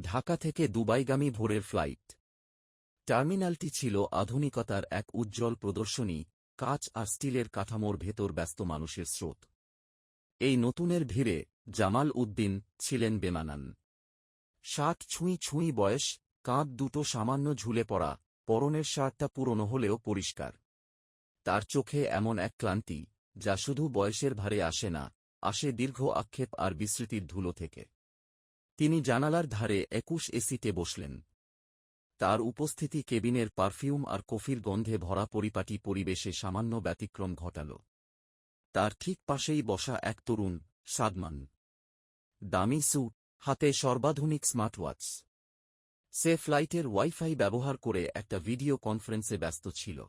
ঢাকা থেকে দুবাইগামী ভোরের ফ্লাইট। টার্মিনালটি ছিল আধুনিকতার এক উজ্জ্বল প্রদর্শনী, কাচ আর স্টিলের কাঠামোর ভেতর ব্যস্ত মানুষের স্রোত। এই নতুনের ভিড়ে জামাল উদ্দিন ছিলেন বেমানান। ষাট ছুঁই ছুঁই বয়স, কাঁধ দুটো সামান্য ঝুলে পড়া, পরনের শার্টটা পুরনো হলেও পরিষ্কার। তার চোখে এমন এক ক্লান্তি, যা শুধু বয়সের ভারে আসে না, আসে দীর্ঘ আক্ষেপ আর বিস্মৃতির ধুলো থেকে। তিনি জানালার ধারে একুশ এসিতে বসলেন। তার উপস্থিতি কেবিনের পারফিউম আর কফির গন্ধে ভরা পরিপাটি পরিবেশে সামান্য ব্যতিক্রম ঘটাল। তার ঠিক পাশেই বসা এক তরুণ, সাদমান। দামি স্যুট, হাতে সর্বাধুনিক স্মার্টওয়াচ। সে ফ্লাইটের ওয়াইফাই ব্যবহার করে একটা ভিডিও কনফারেন্সে ব্যস্ত ছিল।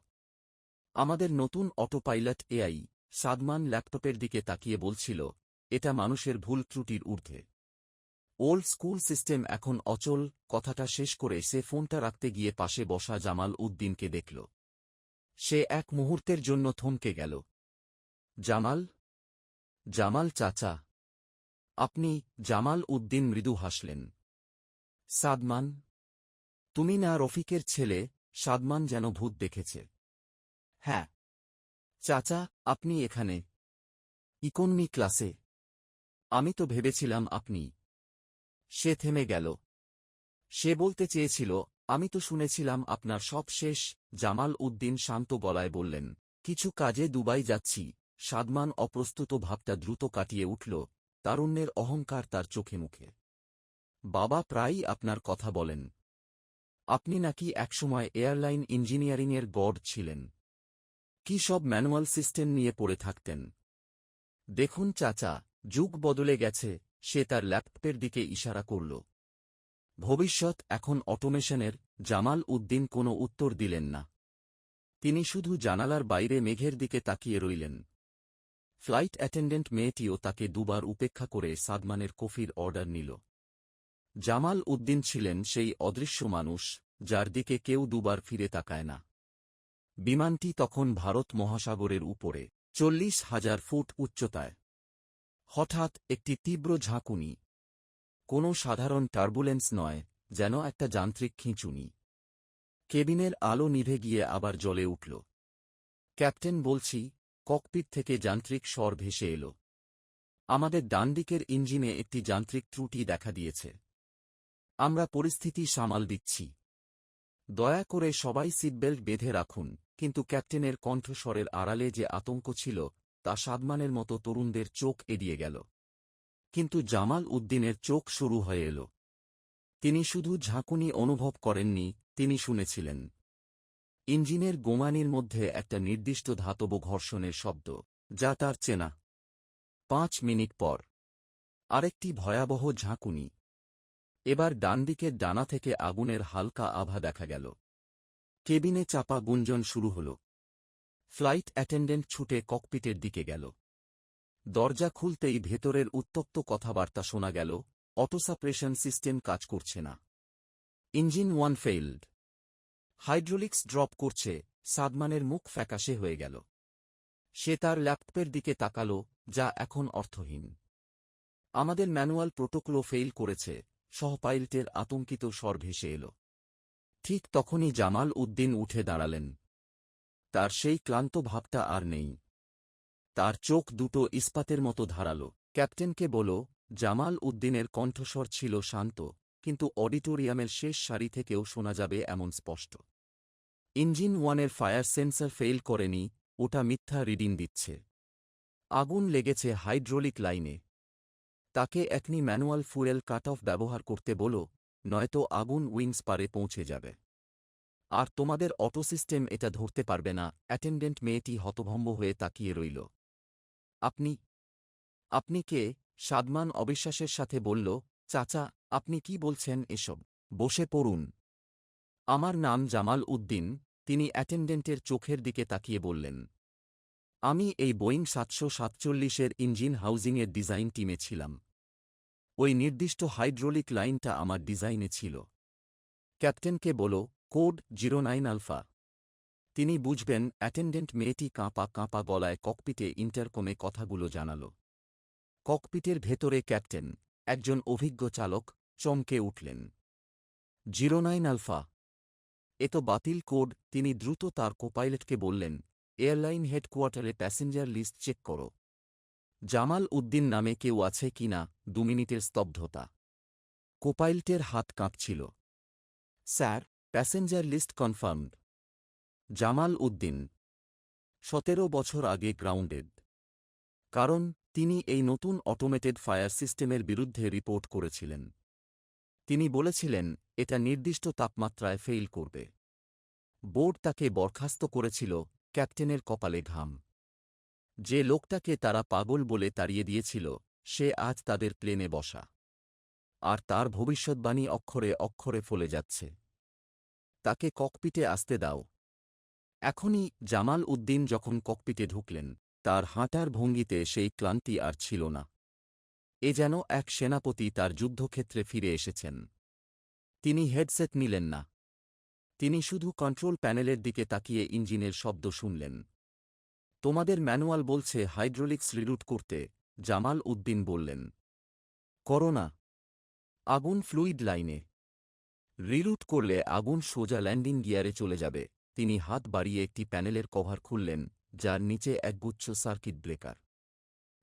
আমাদের নতুন অটো পাইলট এআই সাদমান ল্যাপটপের দিকে তাকিয়ে বলছিল, এটা মানুষের ভুল ত্রুটির ঊর্ধ্বে। ওল্ড স্কুল সিস্টেম এখন অচল, কথাটা শেষ করে সে ফোনটা রাখতে গিয়ে পাশে বসা জামাল উদ্দিনকে দেখল। সে এক মুহূর্তের জন্য থমকে গেল। জামাল? জামাল চাচা। আপনি জামাল উদ্দিন মৃদু হাসলেন। সাদমান? তুমি না রফিকের ছেলে, সাদমান যেন ভূত দেখেছে। হ্যাঁ। চাচা, আপনি এখানে। ইকোনমি ক্লাসে। আমি তো ভেবেছিলাম আপনি। সে থেমে গেল। সে বলতে চেয়েছিল, আমি তো শুনেছিলাম আপনার সব শেষ, জামাল উদ্দিন শান্ত গলায় বললেন। কিছু কাজে দুবাই যাচ্ছি। সাদমান অপ্রস্তুত ভাবটা দ্রুত কাটিয়ে উঠল, তারুণ্যের অহংকার তার চোখে মুখে। বাবা প্রায়ই আপনার কথা বলেন। আপনি নাকি একসময় এয়ারলাইন ইঞ্জিনিয়ারিংয়ের গড ছিলেন। কি সব ম্যানুয়াল সিস্টেম নিয়ে পড়ে থাকতেন। দেখুন চাচা, যুগ বদলে গেছে। সে তার ল্যাপটপের দিকে ইশারা করল। ভবিষ্যৎ এখন অটোমেশনের, জামাল উদ্দিন কোনো উত্তর দিলেন না। তিনি শুধু জানালার বাইরে মেঘের দিকে তাকিয়ে রইলেন। ফ্লাইট অ্যাটেন্ডেন্ট মেয়েটিও তাকে দুবার উপেক্ষা করে সাদমানের কফির অর্ডার নিল। জামাল উদ্দিন ছিলেন সেই অদৃশ্য মানুষ, যার দিকে কেউ দুবার ফিরে তাকায় না। বিমানটি তখন ভারত মহাসাগরের উপরে, চল্লিশ হাজার ফুট উচ্চতায়। হঠাৎ একটি তীব্র ঝাঁকুনি। কোনো সাধারণ টার্বুলেন্স নয়, যেন একটা যান্ত্রিক খিঁচুনি। কেবিনের আলো নিভে গিয়ে আবার জলে উঠল। ক্যাপ্টেন বলছি, ককপিট থেকে যান্ত্রিক স্বর ভেসে এল। আমাদের ডানদিকের ইঞ্জিনে একটি যান্ত্রিক ত্রুটি দেখা দিয়েছে। আমরা পরিস্থিতি সামাল দিচ্ছি। দয়া করে সবাই সিটবেল্ট বেঁধে রাখুন, কিন্তু ক্যাপ্টেনের কণ্ঠস্বরের আড়ালে যে আতঙ্ক ছিল তা সাদমানের মতো তরুণদের চোখ এড়িয়ে গেল। কিন্তু জামাল উদ্দিনের চোখ শুরু হয়ে এল। তিনি শুধু ঝাঁকুনি অনুভব করেননি, তিনি শুনেছিলেন। ইঞ্জিনের গোমানির মধ্যে একটা নির্দিষ্ট ধাতব ঘর্ষণের শব্দ, যা তার চেনা। পাঁচ মিনিট পর। আরেকটি ভয়াবহ ঝাঁকুনি। এবার ডানদিকের ডানা থেকে আগুনের হালকা আভা দেখা গেল। কেবিনে চাপা গুঞ্জন শুরু হল। ফ্লাইট অ্যাটেন্ডেন্ট ছুটে ককপিটের দিকে গেল। দরজা খুলতেই ভেতরের উত্তপ্ত কথাবার্তা শোনা গেল অটোসাপ্রেশন সিস্টেম কাজ করছে না। Engine one failed. Hydraulics drop করছে, সাদমানের মুখ ফ্যাকাশে হয়ে গেল। সে তার ল্যাপটপের দিকে তাকাল, যা এখন অর্থহীন। আমাদের ম্যানুয়াল প্রোটোকলও ফেইল করেছে, সহপাইলটের আতঙ্কিত স্বর ভেসে এল। ঠিক তখনই জামাল উদ্দিন উঠে দাঁড়ালেন। তার সেই ক্লান্ত ভাবটা আর নেই। তার চোখ দুটো ইস্পাতের মতো ধারালো। ক্যাপ্টেনকে বল, জামাল উদ্দিনের কণ্ঠস্বর ছিল শান্ত, কিন্তু অডিটোরিয়ামের শেষ সারি থেকেও শোনা যাবে এমন স্পষ্ট। ইঞ্জিন ওয়ানের ফায়ার সেন্সার ফেইল করেনি, ওটা মিথ্যা রিডিং দিচ্ছে। আগুন লেগেছে হাইড্রোলিক লাইনে। তাকে একনি ম্যানুয়াল ফুয়েল কাট অফ ব্যবহার করতে বলো, নয়তো আগুন উইংস পারে পৌঁছে যাবে। আর তোমাদের অটো সিস্টেম এটা ধরতে পারবে না। অ্যাটেন্ডেন্ট মেয়েটি হতভম্ব হয়ে তাকিয়ে রইল। আপনি আপনি কে? সাদমান অবিশ্বাসের সাথে বলল, চাচা, আপনি কি বলছেন এসব? বসে পড়ুন। আমার নাম জামাল উদ্দিন, তিনি অ্যাটেন্ডেন্টের চোখের দিকে তাকিয়ে বললেন, আমি এই বোয়িং সাতশো সাতচল্লিশের ইঞ্জিন হাউজিংয়ের ডিজাইন টিমে ছিলাম। ওই নির্দিষ্ট হাইড্রোলিক লাইনটা আমার ডিজাইনে ছিল। ক্যাপ্টেনকে বলো কোড জিরো নাইন আলফা। তিনি বুঝবেন, অ্যাটেন্ডেন্ট মেয়েটি কাঁপা কাঁপা গলায় ককপিটে ইন্টারকমে কথাগুলো জানাল। ককপিটের ভেতরে ক্যাপ্টেন, একজন অভিজ্ঞ চালক, চমকে উঠলেন। Zero nine alpha. এ তো বাতিল কোড, তিনি দ্রুত তার কোপাইলটকে বললেন, এয়ারলাইন হেডকোয়ার্টারে প্যাসেঞ্জার লিস্ট চেক করো। জামাল উদ্দিন নামে কেউ আছে কিনা দু মিনিটের স্তব্ধতা। কোপাইলটের হাত কাঁপছিল। Sir passenger list confirmed. Jamal Uddin. সতেরো বছর আগে গ্রাউন্ডেড। কারণ, তিনি এই নতুন অটোমেটেড ফায়ার সিস্টেমের বিরুদ্ধে রিপোর্ট করেছিলেন। তিনি বলেছিলেন, এটা নির্দিষ্ট তাপমাত্রায় ফেইল করবে। বোর্ড তাকে বরখাস্ত করেছিল, ক্যাপ্টেনের কপালে ঘাম। যে লোকটাকে তারা পাগল বলে তাড়িয়ে দিয়েছিল, সে আজ তাদের প্লেনে বসা। আর তার ভবিষ্যৎবাণী অক্ষরে অক্ষরে ফলে যাচ্ছে। তাকে ককপিটে আসতে দাও। এখনই জামাল উদ্দিন যখন ককপিটে ঢুকলেন, তার হাঁটার ভঙ্গিতে সেই ক্লান্তি আর ছিল না। এ যেন এক সেনাপতি তার যুদ্ধক্ষেত্রে ফিরে এসেছেন। তিনি হেডসেট নিলেন না। তিনি শুধু কন্ট্রোল প্যানেলের দিকে তাকিয়ে ইঞ্জিনের শব্দ শুনলেন। তোমাদের ম্যানুয়াল বলছে হাইড্রোলিক্স রিরুট করতে, জামাল উদ্দিন বললেন। করোনা। আগুন ফ্লুইড লাইনে। রিরুট করলে আগুন সোজা ল্যান্ডিং গিয়ারে চলে যাবে। তিনি হাত বাড়িয়ে একটি প্যানেলের কভার খুললেন, যার নিচে একগুচ্ছ সার্কিট ব্রেকার।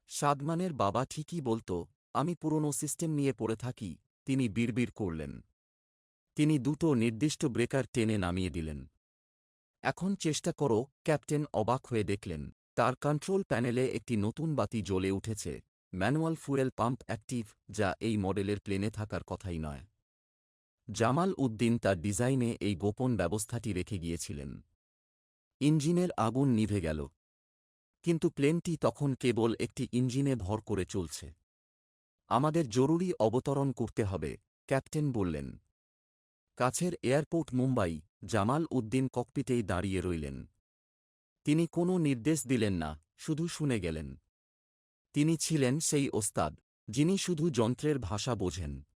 সাদমানের বাবা ঠিকই বলত, আমি পুরনো সিস্টেম নিয়ে পড়ে থাকি। তিনি বিড়বিড় করলেন। তিনি দুটো নির্দিষ্ট ব্রেকার টেনে নামিয়ে দিলেন। এখন চেষ্টা করো, ক্যাপ্টেন অবাক হয়ে দেখলেন। তার কন্ট্রোল প্যানেলে একটি নতুন বাতি জ্বলে উঠেছে। ম্যানুয়াল ফুয়েল পাম্প অ্যাক্টিভ, যা এই মডেলের প্লেনে থাকার কথাই নয়। জামাল উদ্দিন তার ডিজাইনে এই গোপন ব্যবস্থাটি রেখে গিয়েছিলেন। ইঞ্জিনের আগুন নিভে গেল। কিন্তু প্লেনটি তখন কেবল একটি ইঞ্জিনে ভর করে চলছে। আমাদের জরুরি অবতরণ করতে হবে ক্যাপ্টেন বললেন। কাছের এয়ারপোর্ট মুম্বাই, জামাল উদ্দিন ককপিটেই দাঁড়িয়ে রইলেন। তিনি কোনো নির্দেশ দিলেন না, শুধু শুনে গেলেন। তিনি ছিলেন সেই ওস্তাদ, যিনি শুধু যন্ত্রের ভাষা বোঝেন।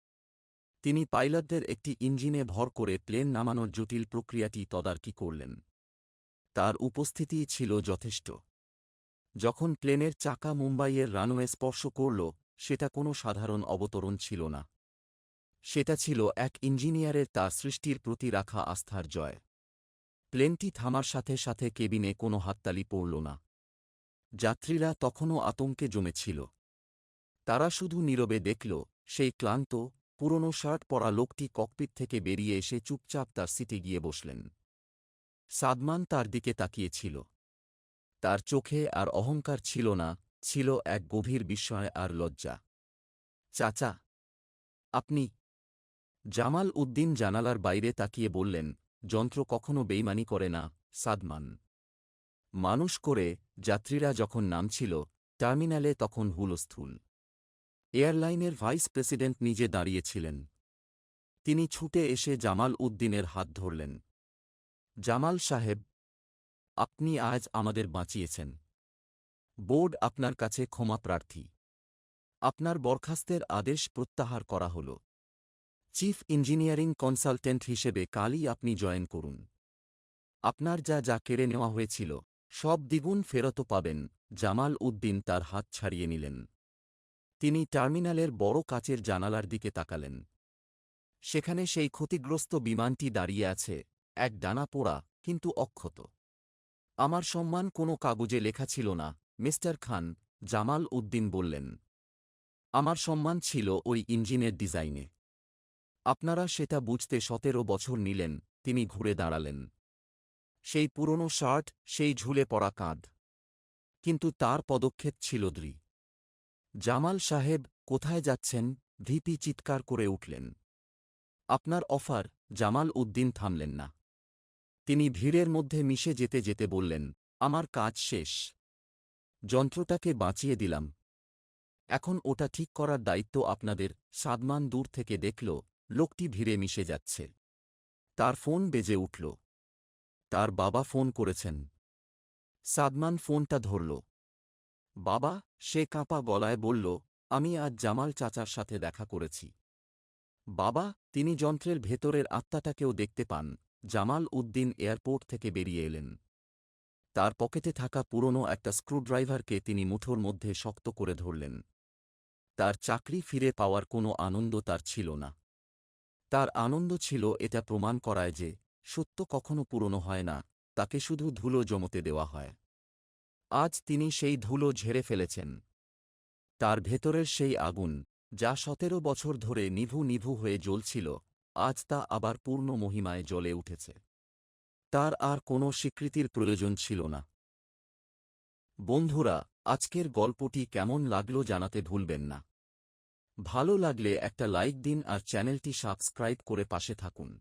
তিনি পাইলটদের একটি ইঞ্জিনে ভর করে প্লেন নামানোর জটিল প্রক্রিয়াটি তদারকি করলেন। তার উপস্থিতিই ছিল যথেষ্ট। যখন প্লেনের চাকা মুম্বাইয়ের রানওয়ে স্পর্শ করল, সেটা কোনো সাধারণ অবতরণ ছিল না। সেটা ছিল এক ইঞ্জিনিয়ারের তার সৃষ্টির প্রতি রাখা আস্থার জয়। প্লেনটি থামার সাথে সাথে কেবিনে কোনো হাততালি পড়ল না। যাত্রীরা তখনও আতঙ্কে জমেছিল। তারা শুধু নীরবে দেখল, সেই ক্লান্ত পুরনো শার্ট পরা লোকটি ককপিট থেকে বেরিয়ে এসে চুপচাপ তার সিটে গিয়ে বসলেন। সাদমান তার দিকে তাকিয়েছিল। তার চোখে আর অহংকার ছিল না, ছিল এক গভীর বিস্ময় আর লজ্জা। চাচা, আপনি জামাল উদ্দিন জানালার বাইরে তাকিয়ে বললেন, যন্ত্র কখনো বেইমানি করে না, সাদমান। মানুষ করে, যাত্রীরা যখন নামছিল, টার্মিনালে তখন হুলস্থুল। এয়ারলাইনের ভাইস প্রেসিডেন্ট নিজে দাঁড়িয়েছিলেন। তিনি ছুটে এসে জামাল উদ্দিনের হাত ধরলেন। জামাল সাহেব, আপনি আজ আমাদের বাঁচিয়েছেন। বোর্ড আপনার কাছে ক্ষমা প্রার্থী। আপনার বরখাস্তের আদেশ প্রত্যাহার করা হল। চিফ ইঞ্জিনিয়ারিং কনসালটেন্ট হিসেবে কালই আপনি জয়েন করুন। আপনার যা যা কেড়ে নেওয়া হয়েছিল, সব দ্বিগুণ ফেরত পাবেন, জামাল উদ্দিন তার হাত ছাড়িয়ে নিলেন। তিনি টার্মিনালের বড় কাচের জানালার দিকে তাকালেন। সেখানে সেই ক্ষতিগ্রস্ত বিমানটি দাঁড়িয়ে আছে, এক ডানা পোড়া, কিন্তু অক্ষত। আমার সম্মান কোনো কাগজে লেখা ছিল না মিস্টার খান জামাল উদ্দিন বললেন। আমার সম্মান ছিল ওই ইঞ্জিনের ডিজাইনে। আপনারা সেটা বুঝতে সতেরো বছর নিলেন, তিনি ঘুরে দাঁড়ালেন। সেই পুরনো শার্ট, সেই ঝুলে পড়া কাঁধ। কিন্তু তার পদক্ষেপ ছিল দ্রি জামাল সাহেব কোথায় যাচ্ছেন? ভিপি চিৎকার করে উঠলেন। আপনার অফার, জামাল উদ্দিন থামলেন না। তিনি ভিড়ের মধ্যে মিশে যেতে যেতে বললেন, আমার কাজ শেষ। যন্ত্রটাকে বাঁচিয়ে দিলাম। এখন ওটা ঠিক করার দায়িত্ব আপনাদের। সাদমান দূর থেকে দেখল, লোকটি ভিড়ে মিশে যাচ্ছে। তার ফোন বেজে উঠল। তার বাবা ফোন করেছেন। সাদমান ফোনটা ধরল। বাবা, সে কাঁপা গলায় বলল, আমি আজ জামাল চাচার সাথে দেখা করেছি। বাবা, তিনি যন্ত্রের ভেতরের আত্মাটাকেও দেখতে পান। জামাল উদ্দিন এয়ারপোর্ট থেকে বেরিয়ে এলেন। তার পকেটে থাকা পুরনো একটা স্ক্রুড্রাইভারকে তিনি মুঠোর মধ্যে শক্ত করে ধরলেন। তার চাকরি ফিরে পাওয়ার কোনো আনন্দ তার ছিল না। তার আনন্দ ছিল এটা প্রমাণ করায় যে, সত্য কখনো পুরনো হয় না, তাকে শুধু ধুলো জমতে দেওয়া হয়। আজ তিনি সেই ধুলো ঝেড়ে ফেলেছেন। তার ভেতরের সেই আগুন, যা সতেরো বছর ধরে নিভু নিভু হয়ে জ্বলছিল, আজ তা আবার পূর্ণ মহিমায় জ্বলে উঠেছে। তার আর কোনো স্বীকৃতির প্রয়োজন ছিল না। বন্ধুরা, আজকের গল্পটি কেমন লাগল জানাতে ভুলবেন না। ভালো লাগলে একটা লাইক দিন আর চ্যানেলটি সাবস্ক্রাইব করে পাশে থাকুন।